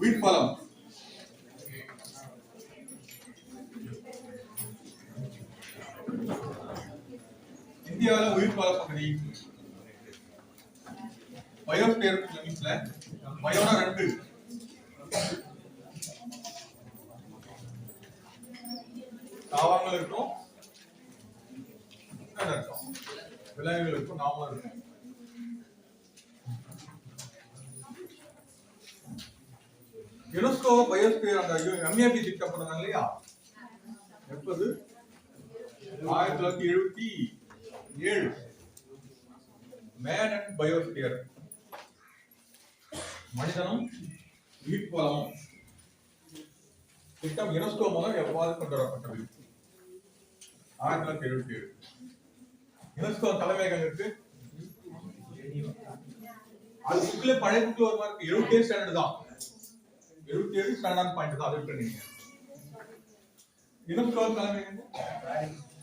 உயிர்ப்பாலம். இந்தியாவில் உயிர்ப்பால பகுதி. பயோஸ்பியர் லிமிட்ல பயோனா ரெண்டு. தாவரங்கள் இருக்கும். என்ன விலங்குகள் இருக்கும் நாமளும் இருக்கும். யுனெஸ்கோ பயோஸ்பியர் அந்த எம்ஏபி திட்டம் பண்ணாங்க இல்லையா? எப்போது? ஆயிரத்தி தொள்ளாயிரத்தி எழுபத்தி ஏழு. மேன் அண்ட் பயோஸ்பியர் மனிதனும் உயிர்வளமும் திட்டம் யுனெஸ்கோ மூலம் எவ்வாறு கொண்டு வரப்பட்டது ஆயிரத்தி தொள்ளாயிரத்தி எழுபத்தி ஏழு. யுனெஸ்கோ தலைமையகம் இருக்கு அது புக்ல பழைய புக்ல ஒரு மாதிரி எழுபத்தி ஏழு ஸ்டாண்டர்ட் தான். ஏழு ஸ்டாண்டர்ட் பாயிண்ட் தான் அது இருக்கு நீங்க யுனெஸ்கோ தலைமையகம்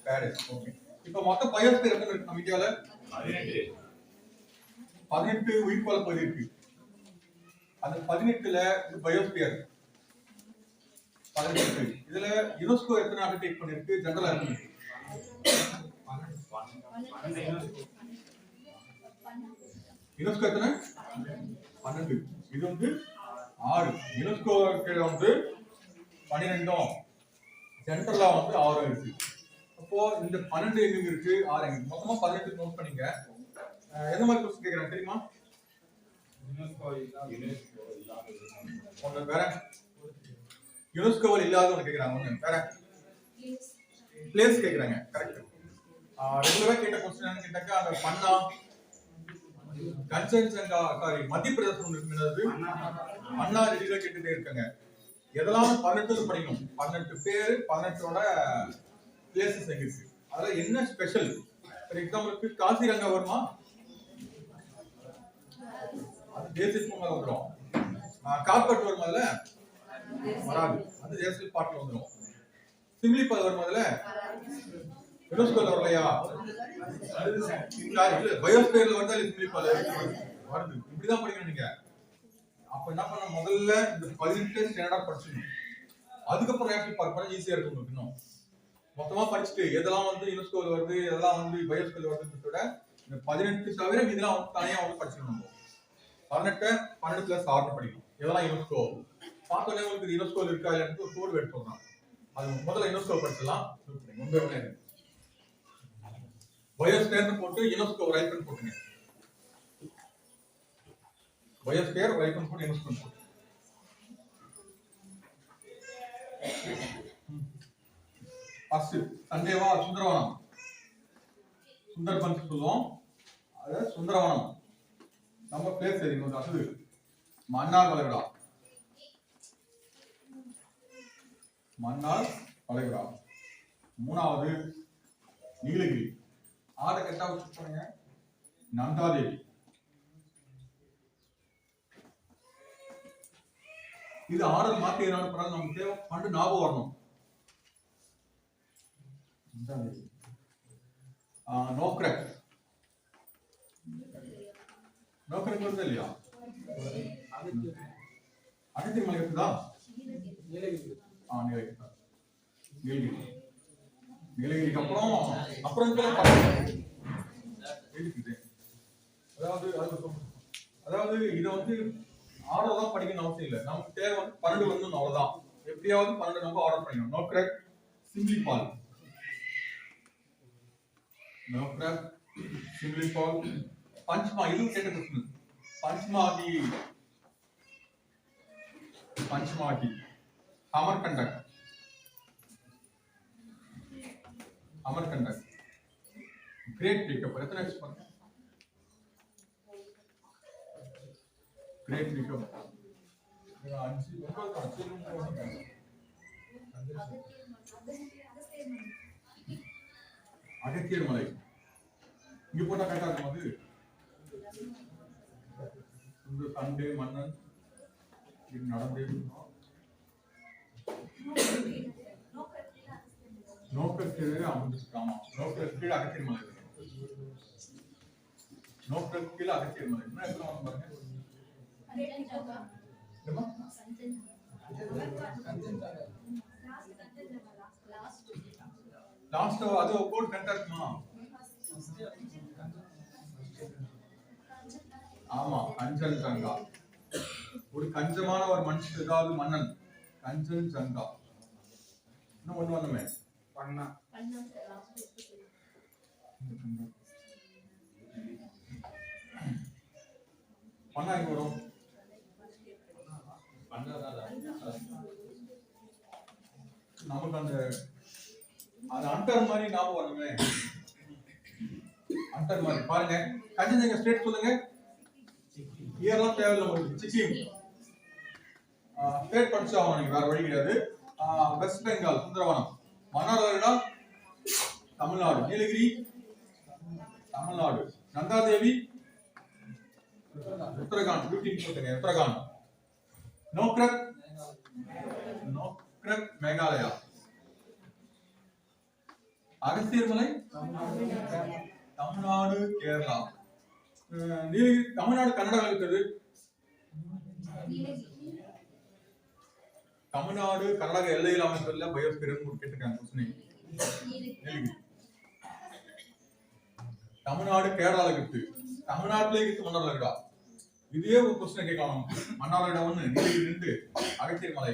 பாரிஸ் ஓகே இப்போ மொத்த பயோஸ்பியர் எத்தனை இருக்கு நம்ம இந்தியால பதினெட்டு உயிர்ப்பால பகுதி இருக்கு அந்த பதினெட்டுல பயோஸ்பியர் பதினெட்டு இதுல யுனெஸ்கோ எத்தனை அண்டர்டேக் பண்ணிருக்கு ஜெனரல் இருக்கு யுனெஸ்கோ எத்தனை பன்னெண்டு இது வந்து ஆறு. யுனெஸ்கோ கீழ வந்து பன்னிரெண்டும். சென்ட்ரலா வந்து ஆறு இருக்கு. அப்போ இந்த பன்னெண்டு எங்க இருக்கு? ஆறு எங்க இருக்கு? மொத்தமா பதினெட்டு நோட் பண்ணீங்க. எந்த மாதிரி கொஸ்டின் கேக்குறாங்க தெரியுமா? ஒண்ணு வேற. யுனெஸ்கோவில் இல்லாத ஒன்று கேக்குறாங்க ஒண்ணு வேற. பிளேஸ் கேக்குறாங்க கரெக்ட் ரெகுலரா கேட்ட கொஸ்டின் என்னன்னு கேட்டாக்கா அந்த பண்ணா கன்சன்சங்கா சாரி மத்திய பிரதேசம் இருக்கிறது அண்ணா ரெகுலரா கேட்டுட்டே இருக்காங்க. எதெல்லாம் பதினெட்டு படிக்கணும்? பதினெட்டு பேர் பதினெட்டோட பிளேசஸ் எங்க இருக்கு அதுல என்ன ஸ்பெஷல் ஃபார் எக்ஸாம்பிளுக்கு காசிரங்கா வருமா? அது தேசிய பொங்கல் வந்துடும். காப்பட் வரும் வராது. அது தேசிய பாட்டில் வந்துடும். சிம்லிபால் பால் அதுல யுனெஸ்கோல வரலையா பயோஸ்பியர்ல வந்தா சிம்லிபால் வருது. இப்படிதான் படிக்கணும் நீங்க. அப்ப என்ன பண்ண முதல்ல இந்த பதினெட்டு ஸ்டாண்டர்டா படிச்சுக்கணும். அதுக்கப்புறம் ஏன் பார்க் ஈஸியா இருக்கும் உங்களுக்கு இன்னும். மொத்தமா படிச்சுட்டு எதெல்லாம் வந்து யுனெஸ்கோல வருது எதெல்லாம் வந்து பயோஸ்கோல வருதுன்னு விட இந்த பதினெட்டு தவிர இதெல்லாம் தனியா வந்து படிச்சுக்கணும் நம்ம. பதினெட்டு பன்னெண்டு பிளஸ் ஆறு படிக்கணும். எதெல்லாம் யுனெஸ்கோ பார்த்தோன்னே உங்களுக்கு இது யுனெஸ்கோல இருக்கா இல்லைன்னு ஒரு கோடு எடுத்து சொல்றான் அது முதல்ல யுனெஸ்கோ படிச்சிடலாம். ரொம்ப பயோஸ்பியர்னு போட்டு யுனெஸ்கோ ரைட்னு போட்டுங்க. பயோஸ்பியர் ரைட்னு போட்டு யுனெஸ்கோ போட்டு ஃபர்ஸ்ட் சண்டேவா சுந்தரவனம். சுந்தர்பன் சொல்லுவோம். அது சுந்தரவனம். நம்ம பிளேஸ் தெரியும் அசு மன்னார் வளைகுடா மன்னார் வளைகுடா மூணாவது நீலகிரி. ஆட கெட்டா வச்சு போனீங்க. நந்தாதேவி. இது ஆர்டர் மாத்தி பண்ணாலும் நமக்கு தேவை. பண்டு ஞாபகம் வரணும். நோக்ரக் நோக்ரக் வருது இல்லையா? அகத்திரி மலை இருக்குதா ஆ நீலகிரி நீலகிரி. நீலகிரிக்கு அப்புறம் அப்புறம் அதாவது அதாவது இதை வந்து ஆர்டர் தான் படிக்கணும் அவசியம் இல்லை. நமக்கு தேவை வந்து பன்னெண்டு வந்து அவ்வளவுதான். எப்படியாவது பன்னெண்டு நம்ம ஆர்டர் பண்ணிக்கணும். நோ கிராக் சிம்பிளி பால் நோ கிராக் சிம்பிளி பால் பஞ்ச்மா இதுவும் கேட்ட question Pachmarhi Pachmarhi Amarkantak Amarkantak great pickup எத்தனை எக்ஸ் பண்ணுங்க கிரேட் பிக்கப் அஞ்சு ஒன்பது அஞ்சு போடுங்க. அகத்தியர் மலை இங்க போட்டா கரெக்டா இருக்கும் அது. இந்த சண்டே மன்னன். இது நடந்தே நோக்கத்திலே அமர்ந்திருக்காமா அமர்ந்துருக்கு கீழே அகத்தியர் மலை இருக்கு. அகத்தியர் மலை என்ன எத்தனை பாருங்க லாஸ்ட் அது கோட் கண்டாக்ட்மா ஆமா கஞ்சன் சங்கா. ஒரு கஞ்சமான ஒரு மனுஷன் ஏதாவது மன்னன். கஞ்சன் சங்கா. இன்னும் ஒண்ணு வந்தமே பண்ணா. பண்ணா எங்க வரும்? நமக்கு அந்த அது அண்டர் மாதிரி ஞாபகம் வருமே. அண்டர் மாதிரி. பாருங்க. கஞ்சன் சங்கா ஸ்டேட் சொல்லுங்க. இயர்லாம் தேவையில்லை உங்களுக்கு. சிக்கிம் ஸ்டேட் படிச்சு ஆகணும் நீங்க. வேற வழி கிடையாது. ஆஹ் வெஸ்ட் பெங்கால் சுந்தரவனம். மன்னார்வரிடா தமிழ்நாடு. நீலகிரி? தமிழ்நாடு. நந்தாதேவி உத்தரகாண்ட். பியூட்டின்னு போட்டுங்க. உத்தரகாண்ட். நோக்ரக் நோக்ரக் மேகாலயா. அகஸ்தியர்மலை தமிழ்நாடு கேரளா. நீலகிரி தமிழ்நாடு கர்நாடகா இருக்குது தமிழ்நாடு கர்நாடக எல்லையில் அமைந்துள்ள பயோஸ்பியர்னு கேட்டிருக்காங்க கொஸ்டின் தமிழ்நாடு கேரளால இருக்கு. தமிழ்நாட்டிலே இருக்கு மன்னார்ல இருக்கா இதே ஒரு கொஸ்டின் கேட்கலாம். மன்னார்ல ஒன்று நீலகிரி ரெண்டு அகத்தியர் மலை.